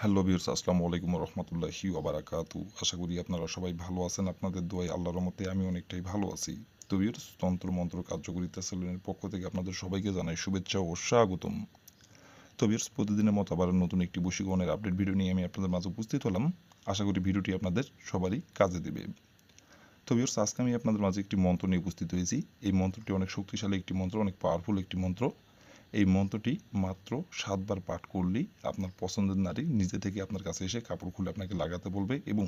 Hello বিয়ার্স আসসালামু আলাইকুম রহমতুল্লাহি ওবারাকাতু আশা করি আপনারা সবাই ভালো আছেন, আপনাদের দোয়াই আল্লাহর মতে আমি অনেকটাই ভালো আছি। তো বিয়ার্স তন্ত্র মন্ত্র কার্যকরিতা সেলুনের পক্ষ থেকে আপনাদের সবাইকে জানাই শুভেচ্ছা ও স্বাগতম। তো বিয়ার্স প্রতিদিনের মতো আবার নতুন একটি বশীকরণের আপডেট ভিডিও নিয়ে আমি আপনাদের মাঝে উপস্থিত হলাম। আশা করি ভিডিওটি আপনাদের সবারই কাজে দেবে। তো বিয়ার্স আজকে আমি আপনাদের মাঝে একটি মন্ত্র নিয়ে উপস্থিত হয়েছি। এই মন্ত্রটি অনেক শক্তিশালী একটি মন্ত্র, অনেক পাওয়ারফুল একটি মন্ত্র। এই মন্ত্রটি মাত্র সাতবার পাঠ করলেই আপনার পছন্দের নারী নিজে থেকে আপনার কাছে এসে কাপড় খুলে আপনাকে লাগাতে বলবে এবং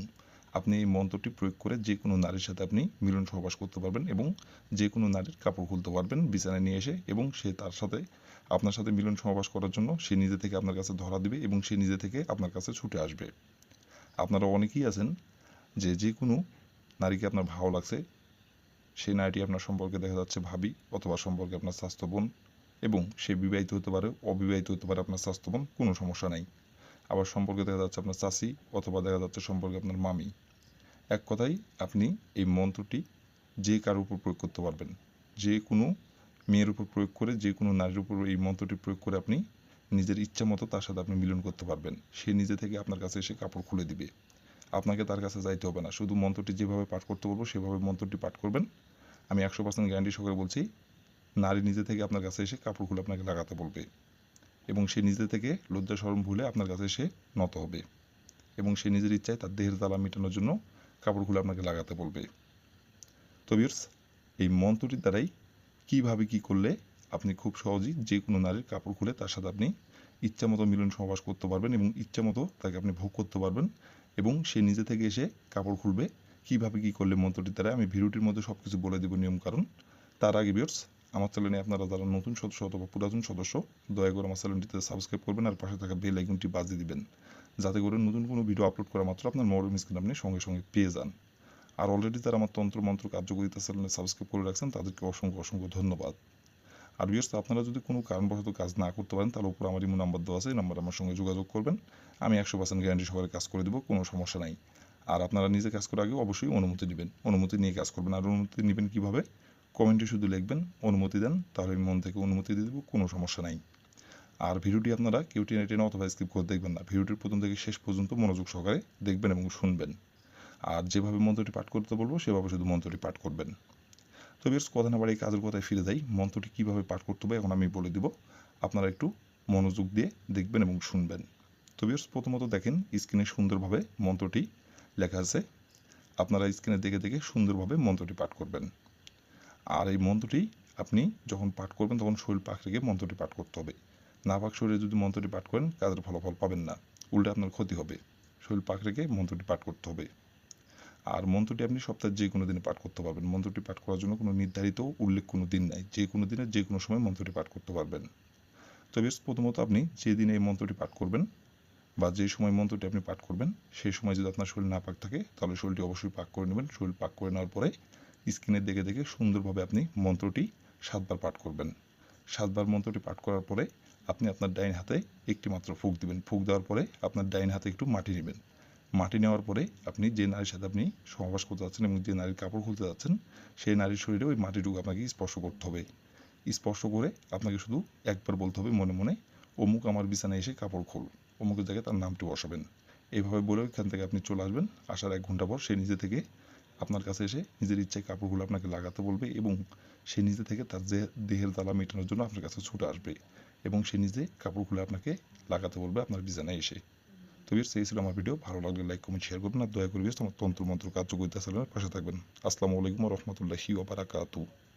আপনি এই মন্ত্রটি প্রয়োগ করে যে কোনো নারীর সাথে আপনি মিলন সহবাস করতে পারবেন এবং যে কোনো নারীর কাপড় খুলতে পারবেন, বিছানায় নিয়ে এসে এবং সে তার সাথে, আপনার সাথে মিলন সহবাস করার জন্য সে নিজে থেকে আপনার কাছে ধরা দিবে এবং সে নিজে থেকে আপনার কাছে ছুটে আসবে। আপনারা অনেকেই আছেন যে যে কোনো নারীকে আপনার ভালো লাগছে, সেই নারীটি আপনার সম্পর্কে দেখা যাচ্ছে ভাবি অথবা সম্পর্কে আপনার স্বাস্থ্য বোন এবং সে বিবাহিত হতে পারে, অবিবাহিত হতে পারে আপনার স্বাস্থ্যবান, কোনো সমস্যা নাই। আবার সম্পর্কে দেখা যাচ্ছে আপনার চাষি অথবা দেখা যাচ্ছে সম্পর্কে আপনার মামি। এক কথায়, আপনি এই মন্ত্রটি যে কারোর উপর প্রয়োগ করতে পারবেন। যে কোনো মেয়ের উপর প্রয়োগ করে, যে কোনো নারীর উপর এই মন্ত্রটি প্রয়োগ করে আপনি নিজের ইচ্ছা মতো তার সাথে আপনি মিলন করতে পারবেন। সে নিজে থেকে আপনার কাছে এসে কাপড় খুলে দিবে। আপনাকে তার কাছে যাইতে হবে না। শুধু মন্ত্রটি যেভাবে পাঠ করতে বলব, সেভাবে মন্ত্রটি পাঠ করবেন। আমি একশো পার্সেন্ট গ্যারান্টি সহকারে বলছি নারী নিজে থেকে আপনার কাছে এসে কাপড় খুলে আপনাকে লাগাতে বলবে এবং সে নিজে থেকে লজ্জা সরম ভুলে আপনার কাছে এসে নত হবে এবং সে নিজের ইচ্ছায় তার দেহের জ্বালা মেটানোর জন্য কাপড় খুলে আপনাকে লাগাতে বলবে। তো বিয়ার্স এই মন্ত্রটির দ্বারাই কীভাবে কী করলে আপনি খুব সহজেই যে কোনো নারীর কাপড় খুলে তার সাথে আপনি ইচ্ছা মতো মিলন সহবাস করতে পারবেন এবং ইচ্ছা মতো তাকে আপনি ভোগ করতে পারবেন এবং সে নিজে থেকে এসে কাপড় খুলবে। কীভাবে কী করলে মন্ত্রটির দ্বারা আমি ভিডিওটির মধ্যে সব কিছু বলে দেবো নিয়ম কারণ। তার আগে বিয়ার্স আমার চ্যানেলে আপনারা যারা নতুন সদস্য অথবা পুরাতন সদস্য, দয়া করে আমার চ্যানেলটিতে সাবস্ক্রাইব করবেন আর পাশে থাকা বেল আইকনটি বাজিয়ে দিবেন, যাতে করে নতুন কোনো ভিডিও আপলোড করা মাত্র আপনার মোবাইল স্ক্রিন আপনি সঙ্গে সঙ্গে পেয়ে যান। আর অলরেডি যারা আমার তন্ত্র মন্ত্র কার্যকরিতা চ্যানেলে সাবস্ক্রাইব করে রাখছেন, তাদেরকে অসংখ্য অসংখ্য ধন্যবাদ। আর বিয়ার্স আপনারা যদি কোনো কারণবশত কাজ না করতে পারেন, তাহলে উপর আমার ইমো নাম্বার দেওয়া আছে, এই নাম্বার আমার সঙ্গে যোগাযোগ করবেন। আমি একশো পার্সেন্ট গ্যারান্টি সহকারে কাজ করে দেবো, কোনো সমস্যা নাই। আর আপনারা নিজে কাজ করার আগে অবশ্যই অনুমতি নেবেন, অনুমতি নিয়ে কাজ করবেন। আর অনুমতি নেবেন কীভাবে? কমেন্টে শুধু লিখবেন, অনুমতি দেন, তাহলে আমি মন থেকে অনুমতি দিয়ে দেবো, কোনো সমস্যা নাই। আর ভিডিওটি আপনারা কেউ টেনে টেনে অথবা স্কিপ করে দেখবেন না। ভিডিওটির প্রথম থেকে শেষ পর্যন্ত মনোযোগ সহকারে দেখবেন এবং শুনবেন। আর যেভাবে মন্ত্রটি পাঠ করতে বলব, সেভাবে শুধু মন্ত্রটি পাঠ করবেন। তো বেশ কথা না বাড়ি কাজের কথায় ফিরে যাই। মন্ত্রটি কীভাবে পাঠ করতে হবে এখন আমি বলে দিব। আপনারা একটু মনোযোগ দিয়ে দেখবেন এবং শুনবেন। তো প্রথমত দেখেন স্ক্রিনে সুন্দরভাবে মন্ত্রটি লেখা আছে। আপনারা স্ক্রিনে দেখে দেখে সুন্দরভাবে মন্ত্রটি পাঠ করবেন। আর এই মন্ত্রটি আপনি যখন পাঠ করবেন, তখন শরীর পাক রেখে মন্ত্রটি পাঠ করতে হবে। না পাক শরীরে যদি মন্ত্রটি পাঠ করেন, কাজের ফলাফল পাবেন না। উল্টে আপনার ক্ষতি হবে। শরীর পাক রেখে মন্ত্রটি পাঠ করতে হবে। আর মন্ত্রটি আপনি সপ্তাহে যে কোনো দিনে পাঠ করতে পারবেন। মন্ত্রটি পাঠ করার জন্য কোনো নির্ধারিত উল্লেখ কোনো দিন নাই। যে কোনো দিনে, যে কোনো সময় মন্ত্রটি পাঠ করতে পারবেন। তবে প্রথমত আপনি যে দিনে এই মন্ত্রটি পাঠ করবেন বা যে সময় মন্ত্রটি আপনি পাঠ করবেন, সেই সময় যদি আপনার শরীর না পাক থাকে, তাহলে শরীরটি অবশ্যই পাক করে নেবেন। শরীর পাক করে নেওয়ার পরে স্ক্রিনে দেখে দেখে সুন্দরভাবে আপনি মন্ত্রটি সাতবার পাঠ করবেন। সাতবার মন্ত্রটি পাঠ করার পরে আপনি আপনার ডাইন হাতে একটি মাত্র ফুক দিবেন। ফুক দেওয়ার পরে আপনার ডাইন হাতে একটু মাটি নেবেন। মাটি নেওয়ার পরে আপনি যে নারীর সাথে আপনি সহবাস করতে যাচ্ছেন এবং যে নারীর কাপড় খুলতে যাচ্ছেন, সেই নারীর শরীরে ওই মাটিটুকু আপনাকে স্পর্শ করতে হবে। স্পর্শ করে আপনাকে শুধু একবার বলতে হবে, মনে মনে, অমুক আমার বিছানায় এসে কাপড় খোল। অমুকের জায়গায় তার নামটি বসাবেন। এইভাবে বলে ওইখান থেকে আপনি চলে আসবেন। আসার এক ঘণ্টা পর সে নিজে থেকে আপনার কাছে এসে নিজের ইচ্ছায় কাপড়গুলো আপনাকে লাগাতে বলবে এবং সে নিজে থেকে তার যে দেহের জ্বালা মেটানোর জন্য আপনার কাছে ছুটে আসবে এবং সে নিজে কাপড়গুলো আপনাকে লাগাতে বলবে আপনার বিছানায় এসে। তো বিয়ার্স এই ছিল আমার ভিডিও। ভালো লাগলে লাইক কমেন্ট শেয়ার করবেন আর দয়া করে বিয়ার্স তন্ত্র মন্ত্র কার্যকরিতা পাশে থাকবেন। আসসালামু আলাইকুম রহমতুল্লাহি ওবারাকাতু